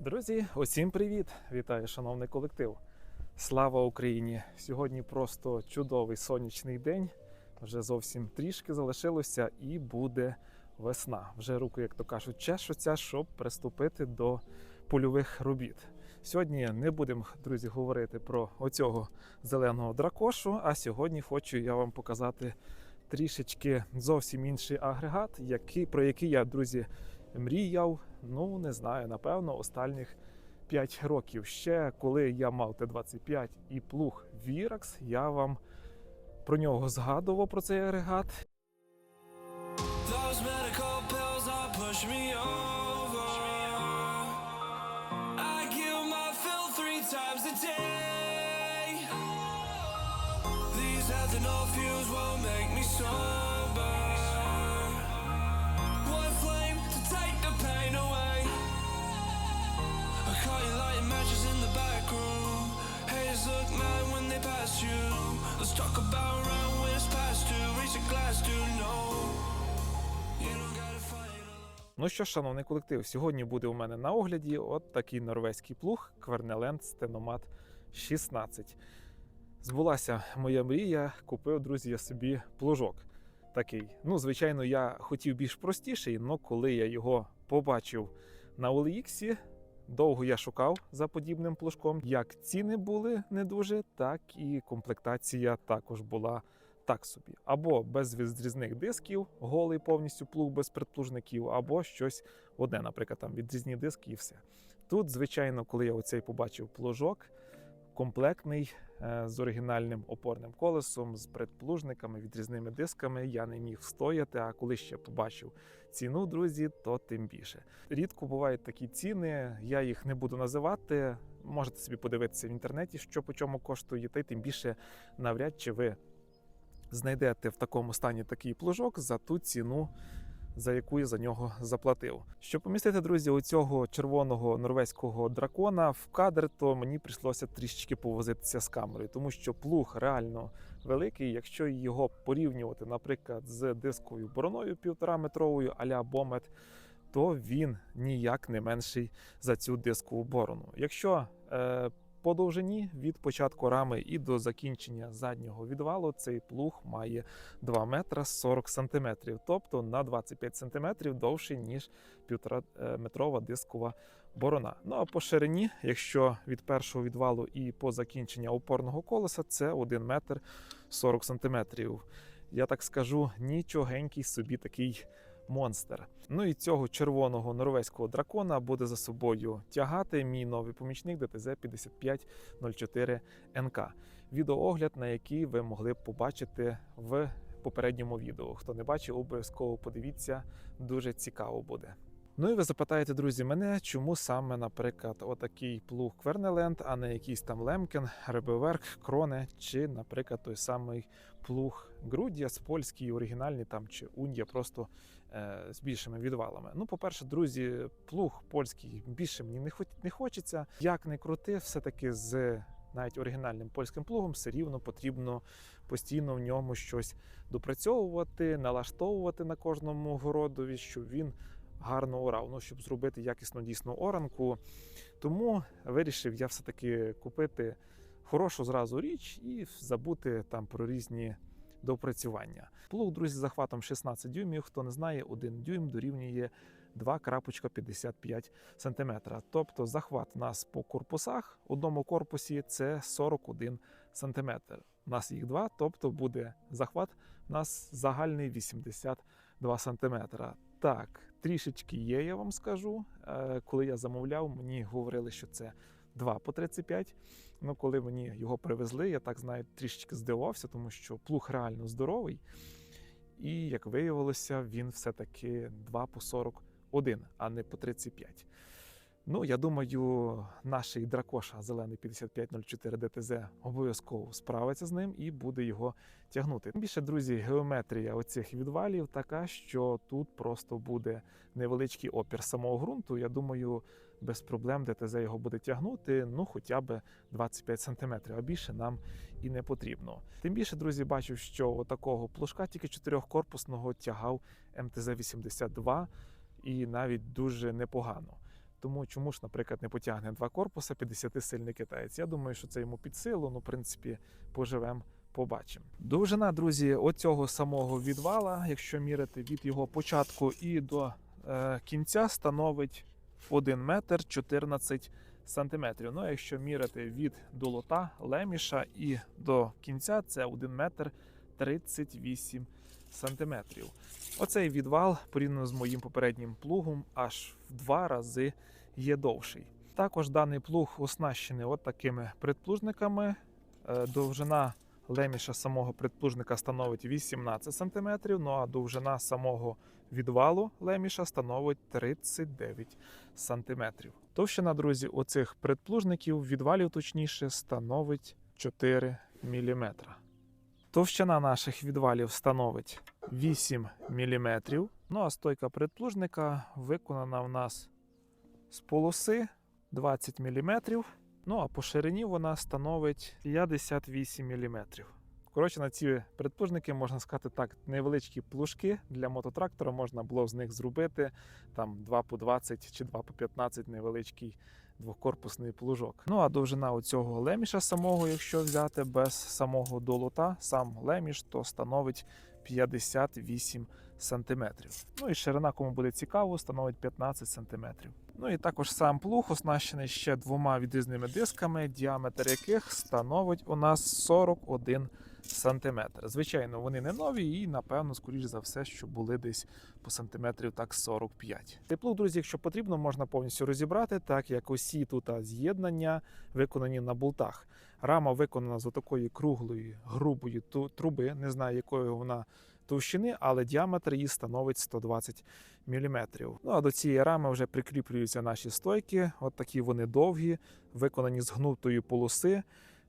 Друзі, усім привіт! Вітаю, шановний колектив. Слава Україні! Сьогодні просто чудовий сонячний день. Вже зовсім трішки залишилося, і буде весна. Вже руки, як то кажуть, чешуться, щоб приступити до польових робіт. Сьогодні не будемо, друзі, говорити про оцього зеленого дракошу. А сьогодні хочу я вам показати трішечки зовсім інший агрегат, який, про який я, друзі, мріяв. Ну, не знаю, напевно, останніх 5 років. Ще коли я мав Т-25 і плуг Віракс, я вам про нього згадував про цей агрегат. Those medical pills push me over. Ну що шановний колектив, сьогодні буде у мене на огляді от такий норвезький плуг Квернеленд Стеномат 16. Збулася моя мрія, купив, друзі, я собі плужок такий. Ну, звичайно, я хотів більш простіший, але коли я його побачив на OLX, довго я шукав за подібним плужком. Як ціни були не дуже, так і комплектація також була так собі. Або без відрізних дисків, голий повністю плуг без предплужників, або щось одне, наприклад, там відрізні диски і все. Тут, звичайно, коли я оцей побачив плужок, комплектний е, з оригінальним опорним колесом, з предплужниками, відрізними дисками, я не міг встояти. А коли ще побачив ціну, друзі, то тим більше. Рідко бувають такі ціни, я їх не буду називати. Можете собі подивитися в інтернеті, що по чому коштує, та й тим більше навряд чи ви знайдете в такому стані такий плужок за ту ціну, за яку я за нього заплатив. Щоб помістити, друзі, у цього червоного норвезького дракона в кадр, то мені прийшлося трішечки повозитися з камерою, тому що плуг реально великий. Якщо його порівнювати, наприклад, з дисковою бороною півтораметровою а-ля Бомет, то він ніяк не менший за цю дискову борону. Якщо е, по від початку рами і до закінчення заднього відвалу цей плуг має 2 метра 40 сантиметрів, тобто на 25 сантиметрів довший ніж 1,5 метрова дискова борона. Ну а по ширині, якщо від першого відвалу і по закінчення опорного колеса, це 1 метр 40 сантиметрів. Я так скажу, нічогенький собі такий монстр. Ну і цього червоного норвезького дракона буде за собою тягати мій новий помічник ДТЗ 5504 НК. Відеоогляд, на який ви могли б побачити в попередньому відео. Хто не бачив, обов'язково подивіться, дуже цікаво буде. Ну і ви запитаєте, друзі, мене, чому саме, наприклад, отакий плуг Квернеленд, а не якийсь там Лемкен, Ребеверк, Кроне, чи, наприклад, той самий плуг Грудіас, польський, оригінальний там чи Ундія, просто е, з більшими відвалами. Ну, по-перше, друзі, плуг польський більше мені не, хоч, не хочеться. Як не крути, все-таки з навіть оригінальним польським плугом все рівно потрібно постійно в ньому щось допрацьовувати, налаштовувати на кожному городові, щоб він гарно орав, ну, щоб зробити якісну дійсну оранку. Тому вирішив я все-таки купити хорошу зразу річ і забути там про різні допрацювання. Плуг, друзі, захватом 16 дюймів. Хто не знає, 1 дюйм дорівнює 2,55 см. Тобто захват у нас по корпусах в одному корпусі це 41 см. У нас їх два, тобто буде захват у нас загальний 82 см. Так, трішечки є, я вам скажу. Е, Коли я замовляв, мені говорили, що це 2 по 35. Ну, коли мені його привезли, я так знаю, трішечки здивувався, тому що плуг реально здоровий. І як виявилося, він все-таки 2 по 41, а не по 35. Ну, я думаю, наш дракоша зелений 5504 ДТЗ обов'язково справиться з ним і буде його тягнути. Більше, друзі, геометрія оцих відвалів така, що тут просто буде невеличкий опір самого ґрунту. Я думаю, без проблем ДТЗ його буде тягнути, ну хоча б 25 см, а більше нам і не потрібно. Тим більше, друзі, бачу, що такого плужка тільки чотирьохкорпусного тягав МТЗ-82 і навіть дуже непогано. Тому чому ж, наприклад, не потягне два корпуса 50-сильний китаєць? Я думаю, що це йому під силу. Ну, в принципі, поживемо, побачимо. Довжина, друзі, оцього самого відвала, якщо мірити від його початку і до е, кінця, становить 1 метр 14 сантиметрів. Ну, а якщо мірити від долота леміша і до кінця, це 1 метр 38 сантиметрів. Оцей відвал, порівняно з моїм попереднім плугом, аж в два рази є довший. Також даний плуг оснащений от такими предплужниками. Е, Довжина леміша самого предплужника становить 18 см, ну а довжина самого відвалу леміша становить 39 см. Товщина, друзі, оцих предплужників, відвалів точніше, становить 4 мм. Товщина наших відвалів становить 8 мм. Ну а стойка предплужника виконана в нас з полоси 20 мм. Ну а по ширині вона становить 58 мм. Коротше, на ці предплужники, можна сказати так, невеличкі плужки для мототрактора можна було з них зробити там 2 по 20 чи 2 по 15 невеличкий двокорпусний плужок. Ну а довжина у цього леміша самого, якщо взяти без самого долота, сам леміш, то становить 58 сантиметрів. Ну і ширина, кому буде цікаво, становить 15 сантиметрів. Ну і також сам плуг оснащений ще двома відрізними дисками, діаметр яких становить у нас 41 сантиметр. Звичайно, вони не нові і, напевно, скоріш за все, що були десь по сантиметрів так 45. Цей плуг, друзі, якщо потрібно, можна повністю розібрати, так як усі тут з'єднання виконані на болтах. Рама виконана з такої круглої, грубої труби, не знаю, якої вона товщини, але діаметр її становить 120 мм. Ну а до цієї рами вже прикріплюються наші стойки. От такі вони довгі, виконані з гнутої полоси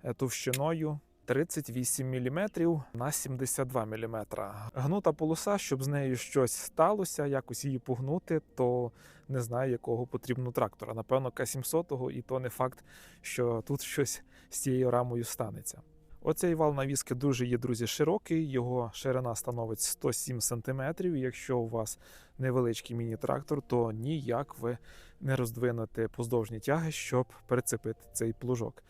е, товщиною 38 мм на 72 мм. Гнута полоса, щоб з нею щось сталося, якось її погнути, то не знаю, якого потрібно трактора. Напевно, К700, і то не факт, що тут щось з цією рамою станеться. Оцей вал навіски дуже є, друзі, широкий. Його ширина становить 107 см. Якщо у вас невеличкий міні-трактор, то ніяк ви не роздвинете поздовжні тяги, щоб прицепити цей плужок.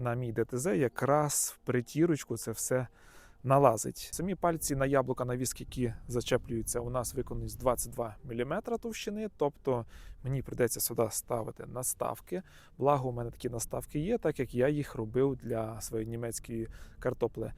На мій ДТЗ якраз в притірочку це все налазить. Самі пальці на яблука на віск, які зачеплюються, у нас виконують з 22 мм товщини, тобто мені прийдеться сюди ставити наставки. Благо, у мене такі наставки є, так як я їх робив для своєї німецької картопле.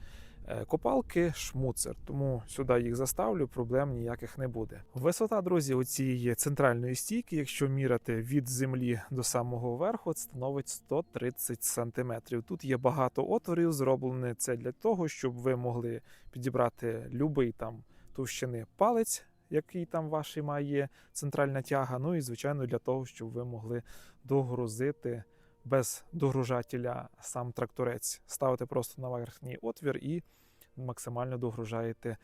Е, Копалки шмуцер, тому сюди їх заставлю, проблем ніяких не буде. Висота, друзі, у цієї центральної стійки, якщо міряти від землі до самого верху, становить 130 см. Тут є багато отворів, зроблені це для того, щоб ви могли підібрати любий там товщини палець, який там ваш має центральна тяга. Ну і звичайно для того, щоб ви могли догрузити без догружателя сам тракторець. Ставите просто на верхній отвір і максимально догружаєте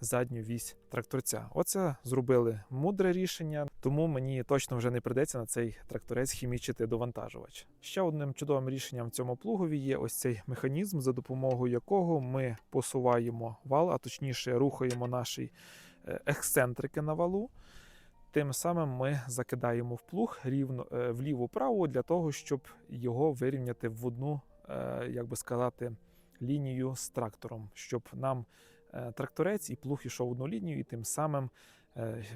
задню вісь тракторця. Оце зробили мудре рішення, тому мені точно вже не придеться на цей тракторець хімічити довантажувач. Ще одним чудовим рішенням в цьому плугові є ось цей механізм, за допомогою якого ми посуваємо вал, а точніше рухаємо наші е, ексцентрики на валу. Тим самим ми закидаємо в плуг рівно е, вліво-право для того, щоб його вирівняти в одну, е, як би сказати, лінію з трактором, щоб нам е, тракторець і плуг ішов одну лінію, і тим самим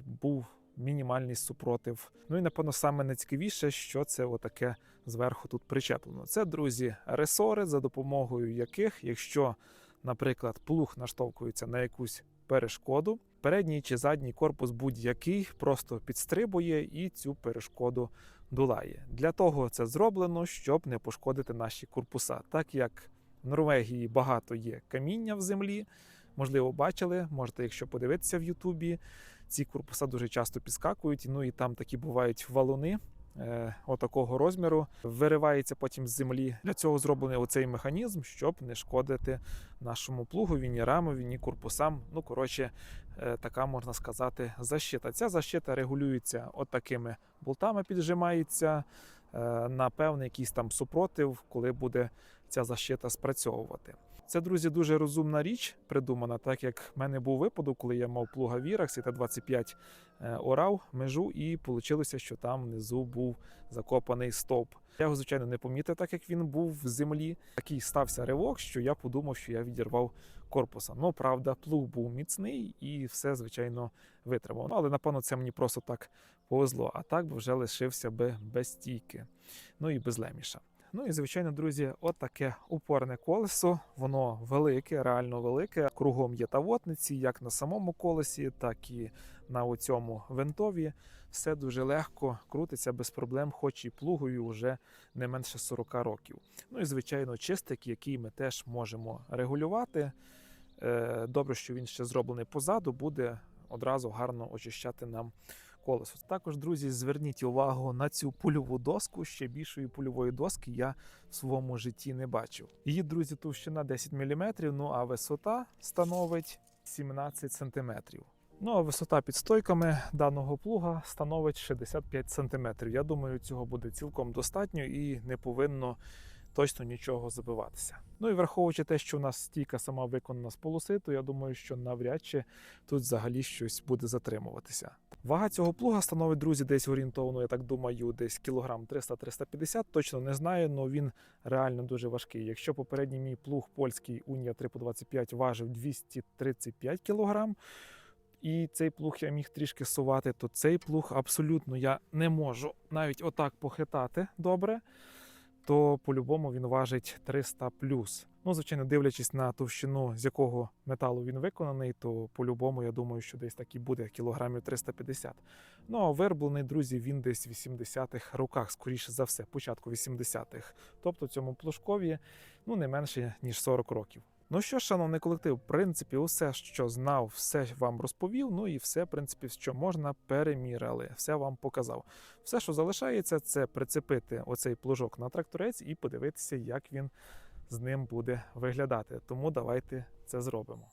був мінімальний супротив. Ну і напевно саме найцікавіше, що це отаке зверху тут причеплено. Це, друзі, ресори, за допомогою яких, якщо, наприклад, плуг наштовхується на якусь перешкоду, передній чи задній корпус будь-який просто підстрибує і цю перешкоду долає. Для того це зроблено, щоб не пошкодити наші корпуса, так як в Норвегії багато є каміння в землі. Можливо, бачили, можете, якщо подивитися в Ютубі, ці корпуса дуже часто підскакують. Ну і там такі бувають валуни отакого розміру. Виривається потім з землі. Для цього зроблений оцей механізм, щоб не шкодити нашому плугові, ні рамові, ні корпусам. Ну, коротше, е, така можна сказати защита. Ця защита регулюється от такими болтами, піджимається е, на певний якийсь там супротив, коли буде ця защита спрацьовувати. Це, друзі, дуже розумна річ придумана, так як в мене був випадок, коли я мав плуга Віракс і Т-25 е, орав межу, і вийшло, що там внизу був закопаний стовп. Я його, звичайно, не помітив, так як він був в землі. Такий стався ривок, що я подумав, що я відірвав корпуса. Ну, правда, плуг був міцний і все, звичайно, витримав. Ну, але напевно це мені просто так повезло. А так би вже лишився би без стійки, ну і без леміша. Ну і звичайно, друзі, от таке упорне колесо. Воно велике, реально велике. Кругом є тавотниці, як на самому колесі, так і на оцьому винтові. Все дуже легко крутиться без проблем, хоч і плугою вже не менше 40 років. Ну і звичайно, чистик, який ми теж можемо регулювати. Е, Добре, що він ще зроблений позаду, буде одразу гарно очищати нам колесо. Також, друзі, зверніть увагу на цю польову доску. Ще більшої польової доски я в своєму житті не бачив. Її, друзі, товщина 10 мм, ну а висота становить 17 см. Ну а висота під стойками даного плуга становить 65 см. Я думаю, цього буде цілком достатньо і не повинно точно нічого забиватися. Ну і враховуючи те, що у нас стійка сама виконана з полоси, то я думаю, що навряд чи тут взагалі щось буде затримуватися. Вага цього плуга становить, друзі, десь орієнтовно, я так думаю, десь кілограм 300-350, точно не знаю, але він реально дуже важкий. Якщо попередній мій плуг польський Унія 3 по 25 важив 235 кілограм, і цей плуг я міг трішки сувати, то цей плуг абсолютно я не можу навіть отак похитати добре, то по-любому він важить 300 плюс. Ну, звичайно, дивлячись на товщину, з якого металу він виконаний, то по-любому я думаю, що десь так і буде кілограмів 350. Ну а верблений, друзі, він десь в 80-х роках, скоріше за все, початку 80-х. Тобто цьому плужкові ну не менше ніж 40 років. Ну що, шановний колектив, в принципі, усе, що знав, все вам розповів. Ну і все, в принципі, що можна, переміряли, все вам показав. Все, що залишається, це прицепити оцей плужок на тракторець і подивитися, як він з ним буде виглядати. Тому давайте це зробимо.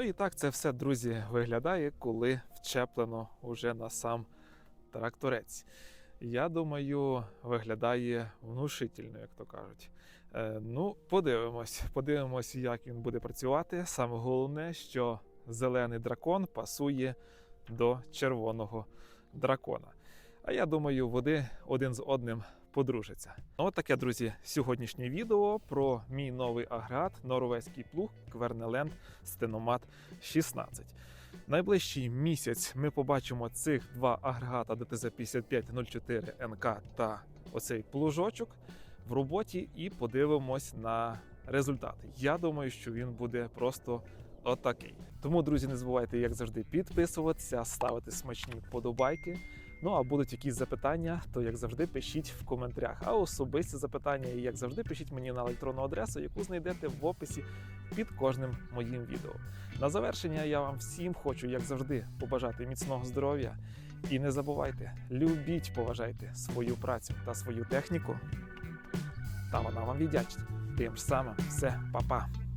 Ну і так це все, друзі, виглядає, коли вчеплено уже на сам тракторець. Я думаю, виглядає внушительно, як то кажуть. Е, ну, подивимось, подивимось, як він буде працювати. Саме головне, що зелений дракон пасує до червоного дракона. А я думаю, вони один з одним подружаться. Ну, От таке, друзі, сьогоднішнє відео про мій новий агрегат, норвезький плуг Квернеленд Стеномат 16. Найближчий місяць ми побачимо цих два агрегата ДТЗ 5504 НК та оцей плужочок в роботі і подивимось на результати. Я думаю, що він буде просто отакий. Тому, друзі, не забувайте, як завжди, підписуватися, ставити смачні подобайки. Ну а будуть якісь запитання, то як завжди пишіть в коментарях. А особисті запитання, як завжди, пишіть мені на електронну адресу, яку знайдете в описі під кожним моїм відео. На завершення я вам всім хочу, як завжди, побажати міцного здоров'я. І не забувайте, любіть, поважайте свою працю та свою техніку. Та вона вам віддячить. Тим ж самим, все, па-па.